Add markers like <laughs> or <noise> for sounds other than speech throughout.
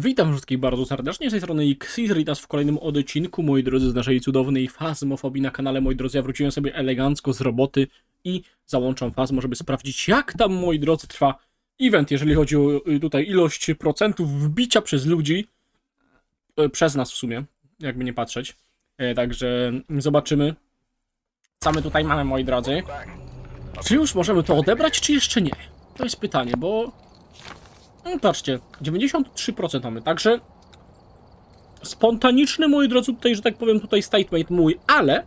Witam wszystkich bardzo serdecznie, z tej strony Xyz, witas w kolejnym odcinku, moi drodzy, z naszej cudownej fazmofobii na kanale. Moi drodzy, ja wróciłem sobie elegancko z roboty i załączam fazmo, żeby sprawdzić, jak tam, moi drodzy, trwa event, jeżeli chodzi o y, tutaj ilość procentów wbicia przez ludzi, e, przez nas w sumie, jakby nie patrzeć. E, Także zobaczymy, co my tutaj mamy, moi drodzy. Czy już możemy to odebrać, czy jeszcze nie? To jest pytanie, bo no patrzcie, 93% mamy, także spontaniczny, moi drodzy, tutaj, że tak powiem, tutaj statement mój, ale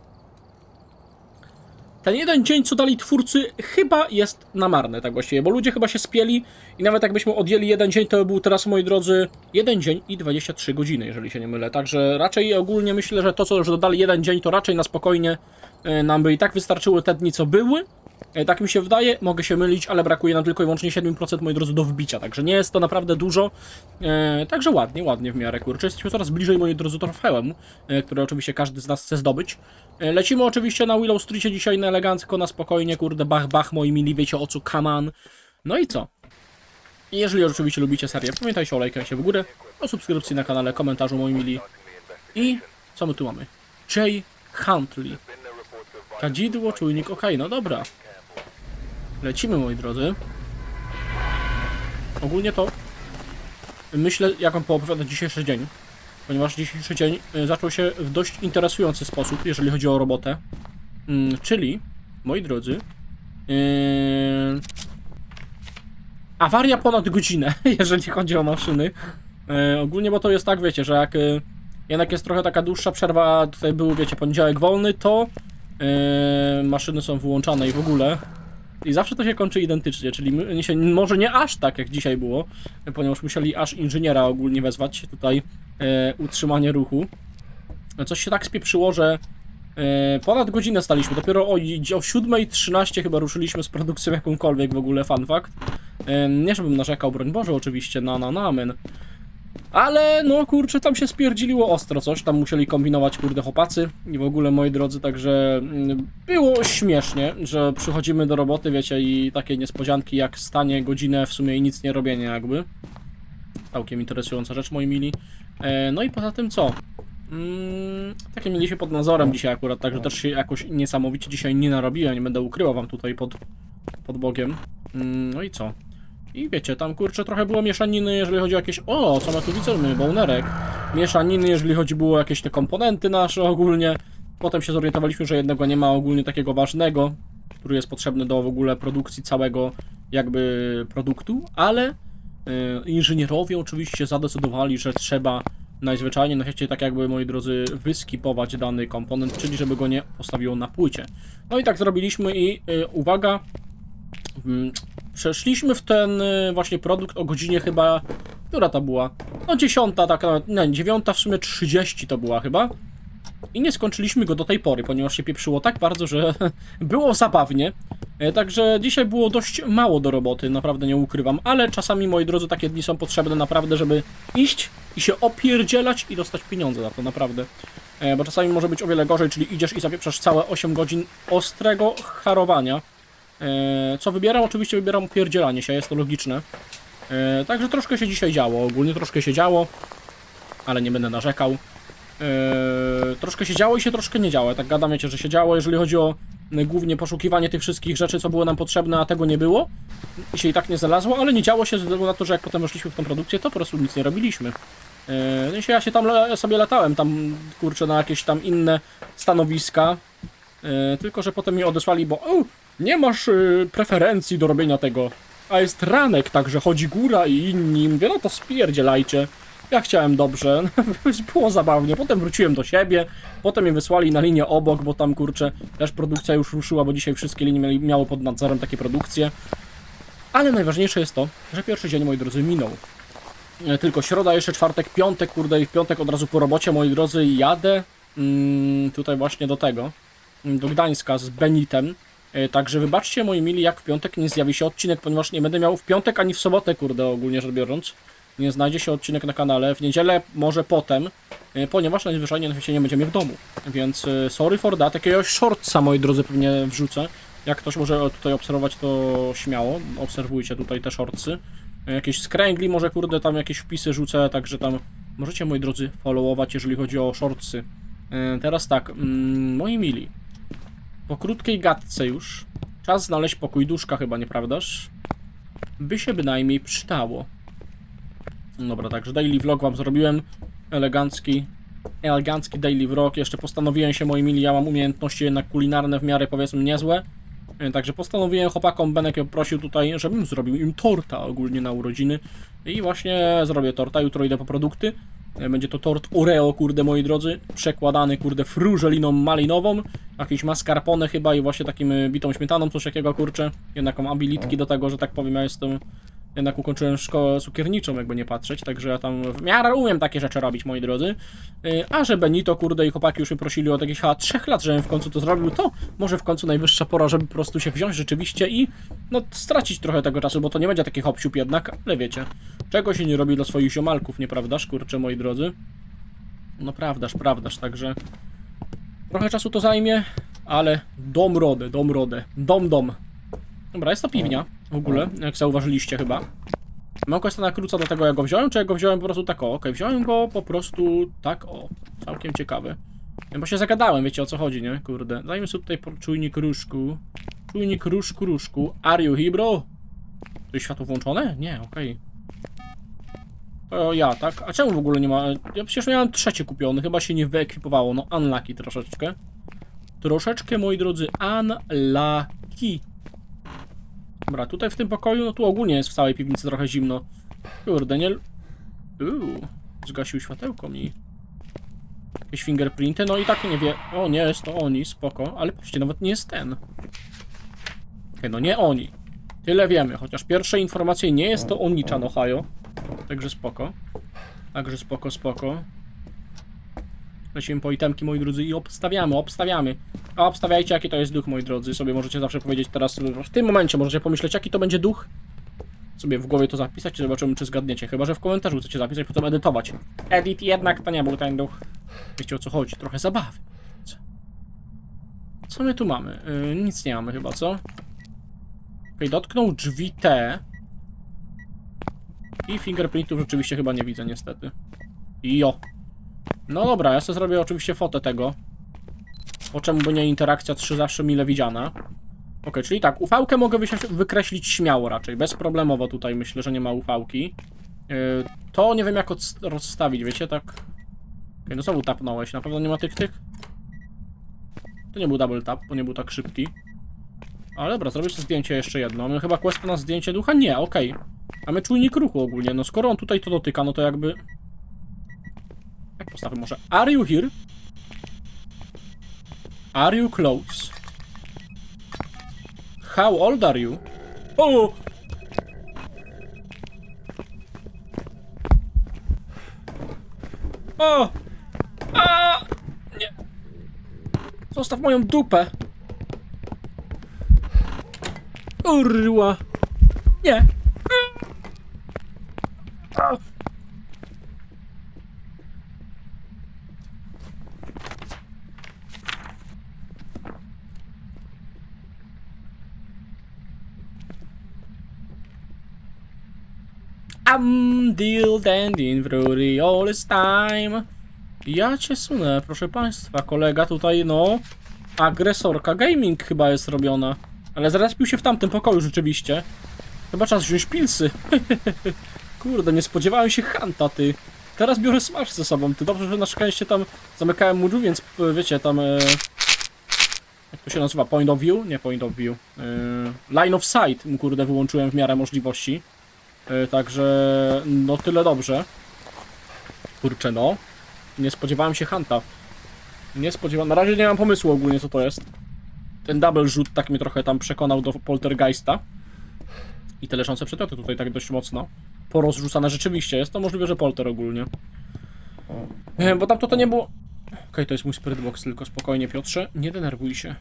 ten jeden dzień, co dali twórcy, chyba jest na marne, tak właściwie, bo ludzie chyba się spieli i nawet jakbyśmy odjęli jeden dzień, to by był teraz, moi drodzy, jeden dzień i 23 godziny, jeżeli się nie mylę, także raczej ogólnie myślę, że to, co już dodali jeden dzień, to raczej na spokojnie nam by i tak wystarczyły te dni, co były, E, Tak mi się wydaje, mogę się mylić, ale brakuje nam tylko i wyłącznie 7% moi drodzy do wbicia, także nie jest to naprawdę dużo. E, także ładnie, ładnie w miarę kurczę. Jesteśmy coraz bliżej moi drodzy trofeum, e, które oczywiście każdy z nas chce zdobyć. E, lecimy oczywiście na Willow Streetie dzisiaj na elegancko, na spokojnie, kurde, bach, bach, moi mili, wiecie o co, on. No i co? Jeżeli oczywiście lubicie serię, pamiętajcie o lajkach w górę, o subskrypcji na kanale, komentarzu moi mili. I co my tu mamy? Jay Huntley. Kadzidło, czujnik, okej, no dobra. Lecimy, moi drodzy. Ogólnie to myślę, jak wam poopowiadać dzisiejszy dzień. Ponieważ dzisiejszy dzień y, zaczął się w dość interesujący sposób, jeżeli chodzi o robotę. Mm, czyli, moi drodzy, yy... awaria ponad godzinę, <laughs> jeżeli chodzi o maszyny. Yy, ogólnie, bo to jest tak, wiecie, że jak yy, jednak jest trochę taka dłuższa przerwa, tutaj był, wiecie, poniedziałek wolny, to yy, maszyny są wyłączane i w ogóle. I zawsze to się kończy identycznie, czyli się, może nie aż tak jak dzisiaj było, ponieważ musieli aż inżyniera ogólnie wezwać tutaj e, utrzymanie ruchu. Coś się tak spieprzyło, że e, ponad godzinę staliśmy. Dopiero o, o 7.13 chyba ruszyliśmy z produkcją jakąkolwiek w ogóle, fun fact. E, nie żebym narzekał, broń Boże oczywiście, na na na amen. Ale no kurczę, tam się spierdziliło ostro coś, tam musieli kombinować kurde chłopacy i w ogóle moi drodzy, także mm, było śmiesznie, że przychodzimy do roboty, wiecie, i takie niespodzianki jak stanie godzinę w sumie i nic nie robienie jakby. Całkiem interesująca rzecz, moi mili. E, no i poza tym co? Mm, takie mieliśmy pod nadzorem dzisiaj akurat, także też się jakoś niesamowicie dzisiaj nie narobiłem, nie będę ukrywał wam tutaj pod, pod bogiem. Mm, no i co? I wiecie, tam kurczę trochę było mieszaniny, jeżeli chodzi o jakieś. O, co my tu widzimy? Bołnerek. Mieszaniny, jeżeli chodzi było o jakieś te komponenty nasze ogólnie. Potem się zorientowaliśmy, że jednego nie ma ogólnie takiego ważnego, który jest potrzebny do w ogóle produkcji całego jakby produktu, ale y, inżynierowie oczywiście zadecydowali, że trzeba najzwyczajniej na świecie tak jakby, moi drodzy, wyskipować dany komponent, czyli żeby go nie postawiło na płycie. No i tak zrobiliśmy i y, uwaga, Przeszliśmy w ten y, właśnie produkt o godzinie chyba. Która to była? No dziesiąta, tak. Nie, dziewiąta w sumie 30 to była chyba. I nie skończyliśmy go do tej pory, ponieważ się pieprzyło tak bardzo, że <laughs> było zabawnie. E, Także dzisiaj było dość mało do roboty, naprawdę nie ukrywam, ale czasami, moi drodzy, takie dni są potrzebne naprawdę, żeby iść i się opierdzielać i dostać pieniądze za to, naprawdę. E, Bo czasami może być o wiele gorzej, czyli idziesz i zapieprzasz całe 8 godzin ostrego harowania. E, Co wybieram? Oczywiście wybieram pierdzielanie się, jest to logiczne. E, Także troszkę się dzisiaj działo, ogólnie troszkę się działo, ale nie będę narzekał. E, Troszkę się działo i się troszkę nie działo. Tak gadam, wiecie, że się działo, jeżeli chodzi o głównie poszukiwanie tych wszystkich rzeczy, co było nam potrzebne, a tego nie było. I się i tak nie znalazło, ale nie działo się ze względu na to, że jak potem weszliśmy w tą produkcję, to po prostu nic nie robiliśmy. Się, ja się tam sobie latałem, tam kurczę, na jakieś tam inne stanowiska. Tylko, że potem mi odesłali, bo nie masz y, preferencji do robienia tego. A jest ranek, także chodzi góra i inni. Mówię, no to spierdzielajcie. Ja chciałem dobrze, <laughs> było zabawnie. Potem wróciłem do siebie, potem mnie wysłali na linię obok, bo tam kurczę, też produkcja już ruszyła, bo dzisiaj wszystkie linie miały pod nadzorem takie produkcje. Ale najważniejsze jest to, że pierwszy dzień, moi drodzy, minął. E, Tylko środa, jeszcze czwartek, piątek, kurde, i w piątek od razu po robocie, moi drodzy, jadę mm, tutaj właśnie do tego, do Gdańska z Benitem. E, Także wybaczcie, moi mili, jak w piątek nie zjawi się odcinek, ponieważ nie będę miał w piątek ani w sobotę, kurde, ogólnie rzecz biorąc. Nie znajdzie się odcinek na kanale. W niedzielę może potem, e, ponieważ najzwyczajniej na świecie nie będziemy w domu. Więc e, sorry for that. Jakiegoś shortsa, moi drodzy, pewnie wrzucę. Jak ktoś może tutaj obserwować, to śmiało. Obserwujcie tutaj te shortsy. jakieś skręgli, może kurde tam jakieś wpisy rzucę, także tam możecie moi drodzy followować, jeżeli chodzi o shortsy. Teraz tak, mm, moi mili, po krótkiej gadce już, czas znaleźć pokój duszka chyba, nieprawdaż? By się bynajmniej przydało. Dobra, także daily vlog wam zrobiłem, elegancki, elegancki daily vlog, jeszcze postanowiłem się, moi mili, ja mam umiejętności jednak kulinarne w miarę powiedzmy niezłe, E, Także postanowiłem chłopakom, Benek prosił tutaj, żebym zrobił im torta ogólnie na urodziny. I właśnie zrobię torta, jutro idę po produkty. E, Będzie to tort Oreo, kurde moi drodzy, przekładany, kurde, frużeliną malinową, jakieś mascarpone chyba i właśnie takim e, bitą śmietaną, coś jakiego, kurczę. Jednak mam abilitki do tego, że tak powiem, ja jestem... Jednak ukończyłem szkołę cukierniczą, jakby nie patrzeć, także ja tam w miarę umiem takie rzeczy robić, moi drodzy. Yy, A że Benito, kurde, i chłopaki już mnie prosili od jakichś chyba trzech lat, żebym w końcu to zrobił, to może w końcu najwyższa pora, żeby po prostu się wziąć rzeczywiście i no stracić trochę tego czasu, bo to nie będzie taki hop jednak, ale wiecie, czego się nie robi dla swoich ziomalków, nieprawdaż, kurczę, moi drodzy? No prawdaż, prawdaż, także trochę czasu to zajmie, ale dom rodę, dom rodę, dom dom. Dobra, jest to piwnia w ogóle, jak zauważyliście chyba. Mam questa na króca do tego, jak go wziąłem, czy jak go wziąłem po prostu tak o? Okej, wziąłem go po prostu tak o. Całkiem ciekawy. Ja bo się zagadałem, wiecie o co chodzi, nie? Kurde. Dajmy sobie tutaj czujnik różku. Czujnik różku, różku. Are you here, bro? To jest światło włączone? Nie, okej. To ja, tak? A czemu w ogóle nie ma... Ja przecież miałem trzecie kupiony, chyba się nie wyekwipowało. No, unlucky troszeczkę. Troszeczkę, moi drodzy, unlucky. Dobra, tutaj w tym pokoju, no tu ogólnie jest w całej piwnicy trochę zimno. Kurde, nie... Uuu, zgasił światełko mi. Jakieś fingerprinty, no i tak nie wie... O, nie, jest to oni, spoko, ale patrzcie, nawet nie jest ten. Okej, no nie oni. Tyle wiemy, chociaż pierwsze informacje nie jest to Onichan, Ohio. Także spoko. Także spoko, spoko. Lecimy po itemki, moi drodzy, i obstawiamy, obstawiamy. A obstawiajcie, jaki to jest duch, moi drodzy. Sobie możecie zawsze powiedzieć teraz, w tym momencie możecie pomyśleć, jaki to będzie duch. Sobie w głowie to zapisać i zobaczymy, czy zgadniecie. Chyba, że w komentarzu chcecie zapisać, potem edytować. Edit jednak to nie był ten duch. Wiecie o co chodzi, trochę zabawy. Co, co my tu mamy? Yy, nic nie mamy chyba, co? Okej, dotknął drzwi T. I fingerprintów rzeczywiście chyba nie widzę, niestety. Jo. No dobra, ja sobie zrobię oczywiście fotę tego. Po czemu by nie interakcja 3 zawsze mile widziana. Ok, czyli tak, ufałkę mogę wykreślić śmiało raczej, bezproblemowo tutaj myślę, że nie ma ufałki. Yy, to nie wiem jak rozstawić, wiecie, tak... Okej, no znowu tapnąłeś, na pewno nie ma tych tych? To nie był double tap, bo nie był tak szybki. Ale dobra, zrobię sobie zdjęcie jeszcze jedno. Mamy chyba quest na zdjęcie ducha? Nie, okej. Mamy czujnik ruchu ogólnie, no skoro on tutaj to dotyka, no to jakby... Jak postawię może? Are you here? Are you close? How old are you? O! O! A! Nie! Zostaw moją dupę! Urła! Nie! A! I'm deal dandin through all this time. Ja cię sunę, proszę państwa, kolega tutaj, no, agresorka gaming chyba jest robiona. Ale zaraz pił się w tamtym pokoju rzeczywiście. Chyba czas wziąć pilsy. <laughs> Kurde, nie spodziewałem się Hanta, ty. Teraz biorę smash ze sobą, ty. Dobrze, że na szczęście tam zamykałem mu drzwi, więc e, wiecie, tam... E... Jak to się nazywa? Point of view? Nie point of view. E... Line of sight kurde wyłączyłem w miarę możliwości. E, Także no tyle dobrze. Kurczę no. Nie spodziewałem się Hanta. Nie spodziewałem. Na razie nie mam pomysłu ogólnie co to jest. Ten double rzut tak mnie trochę tam przekonał do poltergeista. I te leżące przedmioty tutaj tak dość mocno porozrzucane rzeczywiście. Jest to możliwe, że polter ogólnie. E, Bo tam to, to nie było... Okej, to jest mój spirit box, tylko spokojnie Piotrze, nie denerwuj się.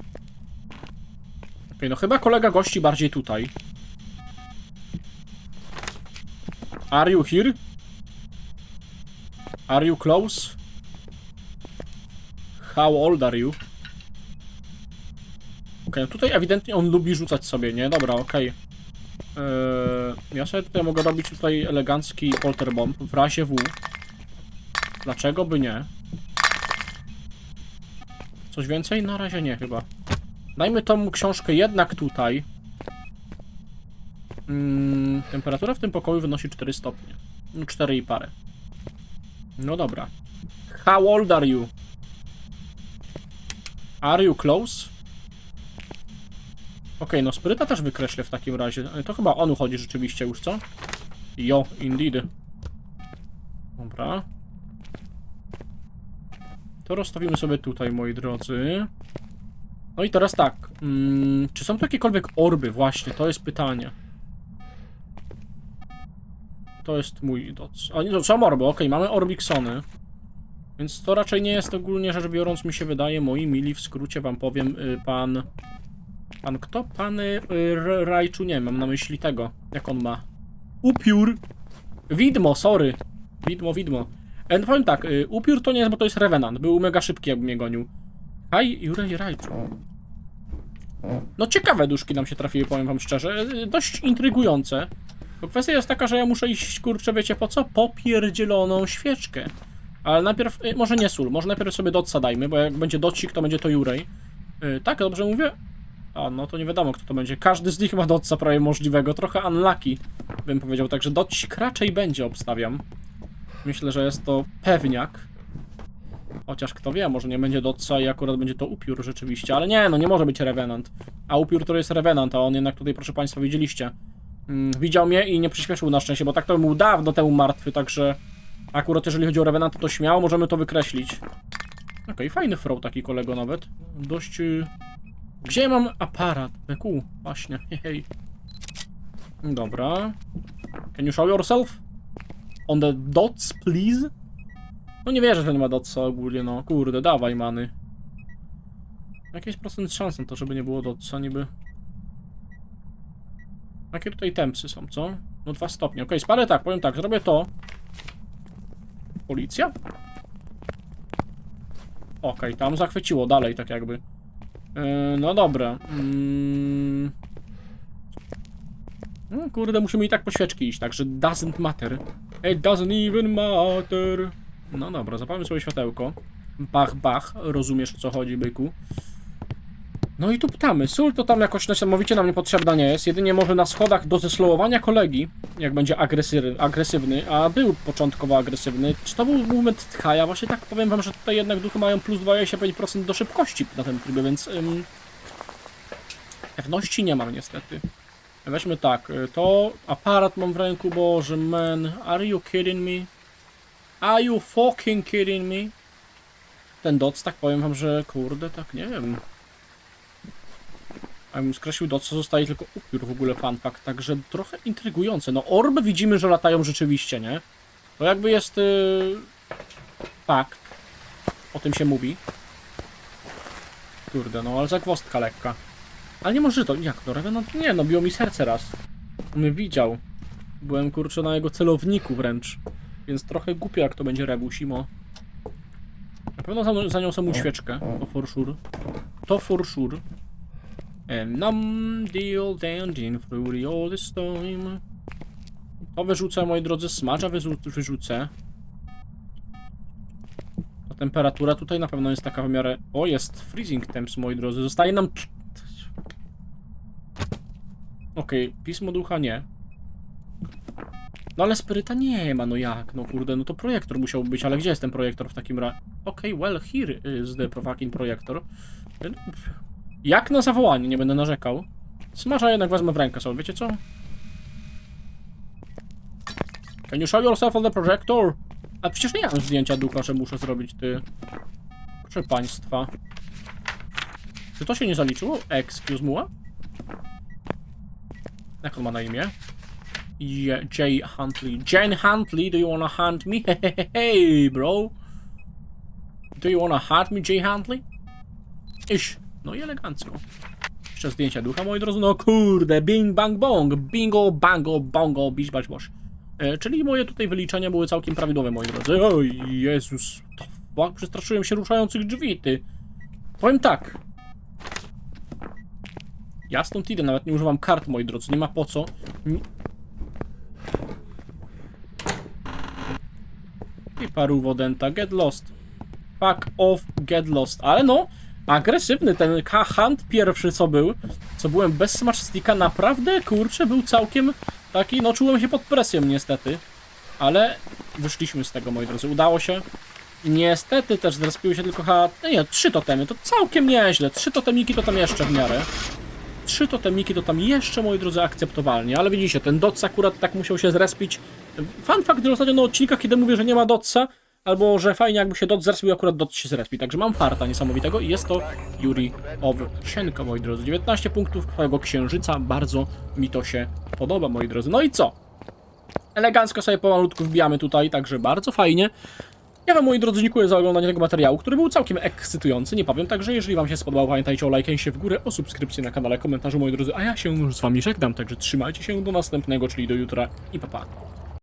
Okej, no chyba kolega gości bardziej tutaj. Are you here? Are you close? How old are you? Okej, no tutaj ewidentnie on lubi rzucać sobie, nie? Dobra, okej. Eee, ja sobie tutaj mogę robić tutaj elegancki polter bomb w razie W. Dlaczego by nie? Coś więcej? Na razie nie chyba. Dajmy tą książkę jednak tutaj. Mm, temperatura w tym pokoju wynosi 4 stopnie. No 4 i parę. No dobra. How old are you? Are you close? Okej, no spryta też wykreślę w takim razie. To chyba on uchodzi rzeczywiście już, co? Jo, indeed. Dobra. To rozstawimy sobie tutaj, moi drodzy. No i teraz tak. Mm, czy są tu jakiekolwiek orby? Właśnie, to jest pytanie. To jest mój doc. A nie, to są orby, okej, mamy orbiksony. Więc to raczej nie jest ogólnie rzecz biorąc, mi się wydaje, moi mili, w skrócie wam powiem, y, pan... Pan kto? Pan y, Rajczu, nie mam na myśli tego. Jak on ma? Upiór! Widmo, sorry. Widmo, widmo. E, no powiem tak, y, upiór to nie jest, bo to jest Revenant. Był mega szybki, jakby mnie gonił. Haj, Jurej Rajczu. No ciekawe duszki nam się trafiły, powiem wam szczerze. Y, Dość intrygujące. Bo kwestia jest taka, że ja muszę iść, kurczę, wiecie po co? Popierdzieloną świeczkę. Ale najpierw, y, może nie sól, może najpierw sobie dotsa dajmy, bo jak będzie docik, to będzie to Jurej. Y, tak, dobrze mówię? A, no to nie wiadomo, kto to będzie. Każdy z nich ma dotsa prawie możliwego. Trochę unlucky, bym powiedział. Także docik raczej będzie, obstawiam. Myślę, że jest to pewniak. Chociaż kto wie, może nie będzie dotsa i akurat będzie to upiór rzeczywiście. Ale nie, no nie może być Revenant. A upiór to jest Revenant, a on jednak tutaj, proszę Państwa, widzieliście. Mm, widział mnie i nie przyspieszył na szczęście, bo tak to był dawno temu martwy, także... Akurat jeżeli chodzi o Revenant, to śmiało możemy to wykreślić. Okej, fajny throw taki kolego nawet. Dość... y, Gdzie mam aparat? Ku, właśnie, <laughs> hej. Dobra. Can you show yourself? On the dots, please? No nie wierzę, że nie ma dotsa ogólnie, no. Kurde, dawaj many. Jakiś procent szans na to, żeby nie było dotsa niby. Jakie tutaj tempsy są, co? No dwa stopnie. Okej, spalę tak, powiem tak, zrobię to. Policja? Okej, tam zachwyciło dalej, tak jakby. Yy, no dobra. Mm. No, kurde, musimy i tak po świeczki iść, także doesn't matter. It doesn't even matter. No dobra, zapalmy sobie światełko. Bach, bach, rozumiesz o co chodzi, byku. No i tu ptamy. Sól to tam jakoś niesamowicie nam niepotrzebna nie jest. Jedynie może na schodach do kolegi, jak będzie agresy- agresywny, a był początkowo agresywny. Czy to był movement tcha? Ja właśnie tak powiem wam, że tutaj jednak duchy mają plus 25% do szybkości na tym trybie, więc... Ym, pewności nie mam niestety. Weźmy tak, y, to aparat mam w ręku, boże man, are you kidding me? Are you fucking kidding me? Ten doc, tak powiem wam, że kurde, tak nie wiem. A Jakbym skreślił doc, to zostaje tylko upiór w ogóle fun fact, także trochę intrygujące. No orby widzimy, że latają rzeczywiście, nie? To jakby jest yy, fakt. O tym się mówi. Kurde, no ale zagwozdka lekka. Ale nie może to, jak to? Revenant? Nie, no biło mi serce raz. On widział. Byłem kurczę na jego celowniku wręcz. Więc trochę głupio jak to będzie Rebusimo. Na pewno zan- zaniosę mu świeczkę. To for sure. To for sure. And num deal dancing through the this time. To wyrzucę, moi drodzy, smacza wyrzu- wyrzucę. Ta temperatura tutaj na pewno jest taka w miarę... O, jest freezing temps, moi drodzy. Zostaje nam... Okej, pismo ducha nie. No ale spiryta nie ma, no jak? No kurde, no to projektor musiał być, ale gdzie jest ten projektor w takim razie? Okej, well, here is the fucking projektor. Jak na zawołanie, nie będę narzekał. Smasza jednak wezmę w rękę sobie, wiecie co? Can you show yourself on the projector? A przecież nie mam zdjęcia ducha, że muszę zrobić, ty. Proszę państwa. Czy to się nie zaliczyło? Excuse me? Jak on ma na imię? Jay Huntley. Jane Huntley, do you wanna hunt me? <laughs> Hey, bro. Do you wanna hunt me, Jay Huntley? Iś. No i elegancko. Jeszcze zdjęcia ducha, moi drodzy. No kurde, bing bang bong. Bingo, bango, bongo, bisz basz bosz. E, czyli moje tutaj wyliczenia były całkiem prawidłowe, moi drodzy. Oj, Jezus. Fuck, przestraszyłem się ruszających drzwi, ty. Powiem tak. Ja stąd idę, nawet nie używam kart, moi drodzy, nie ma po co. Ni- I paru wodenta, get lost. Fuck off, get lost. Ale no, agresywny ten Hunt pierwszy co był, co byłem bez smart sticka, naprawdę, kurczę, był całkiem taki, no czułem się pod presją niestety. Ale wyszliśmy z tego, moi drodzy, udało się. Niestety też zrespiły się tylko H... No nie, trzy totemy, to całkiem nieźle. Trzy totemiki to tam jeszcze w miarę. Trzy totemiki to tam jeszcze, moi drodzy, akceptowalnie, ale widzicie, ten dots akurat tak musiał się zrespić. Fun fact, że ostatnio na odcinkach, kiedy mówię, że nie ma dotsa, albo że fajnie jakby się dot zrespił, akurat dot się zrespi. Także mam farta niesamowitego i jest to Yuri Owsienko, moi drodzy. 19 punktów twojego księżyca, bardzo mi to się podoba, moi drodzy. No i co? Elegancko sobie pomalutku wbijamy tutaj, także bardzo fajnie. Ja wam, moi drodzy, dziękuję za oglądanie tego materiału, który był całkiem ekscytujący, nie powiem. Także jeżeli wam się spodobał, pamiętajcie o lajknięcie w górę, o subskrypcji na kanale, komentarzu, moi drodzy. A ja się już z wami żegnam, także trzymajcie się do następnego, czyli do jutra i pa pa.